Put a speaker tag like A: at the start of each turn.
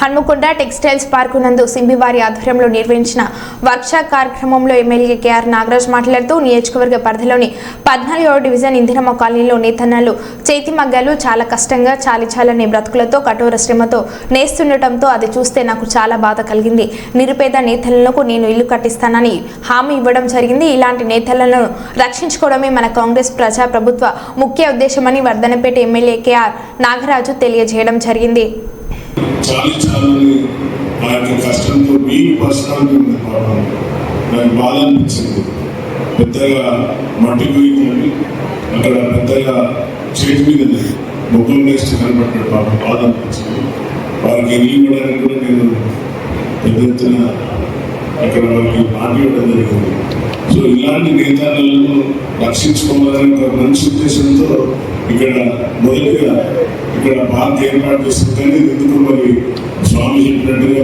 A: Hanamkonda textiles park నందు సింబివారి ఆధ్వర్యంలో నిర్వహించిన వర్క్షాప్ కార్యక్రమంలో ఎమ్మెల్యే కేఆర్ నాగరాజ్ మాట్లాడుతూ నియోజకవర్గ పరిధిలోని పద్నాలుగవ డివిజన్ ఇందిరమ్మ కాలనీలో నేతన్నలు చేతి మగ్గాలు చాలా కష్టంగా చాలి చాలని బ్రతుకులతో కఠోర శ్రమతో నేస్తుండటంతో అది చూస్తే నాకు చాలా బాధ కలిగింది. నిరుపేద నేతలకు నేను ఇల్లు కట్టిస్తానని హామీ ఇవ్వడం జరిగింది. ఇలాంటి నేతలను రక్షించుకోవడమే మన కాంగ్రెస్ ప్రజా ప్రభుత్వ ముఖ్య ఉద్దేశమని వర్ధనపేట ఎమ్మెల్యే కేఆర్ నాగరాజు తెలియజేయడం జరిగింది.
B: చాలి చాలని ఆ యొక్క కష్టంతో మీ పర్సనాలిటీ ఉంది పాపం నాకు బాధ అనిపించింది. పెద్దగా మట్టి పోయిందండి అక్కడ పెద్దగా చేతి మీద ముగ్గులు వేస్ట్ కనబడ్డాడు పాపం బాధ అనిపించింది. వారికి ఇల్లు ఇవ్వడానికి కూడా నేను పెద్ద ఎత్తున అక్కడ వారికి మాట ఇవ్వడం జరిగింది. సో ఇలాంటి నేతలను రక్షించుకోవాలని ఒక మంచి ఉద్దేశంతో ఇక్కడ మొదటిగా ఇక్కడ పార్క్ ఏర్పాటు చేస్తుంది కానీ ఎందుకు మరి స్వామి చెప్పినట్టుగా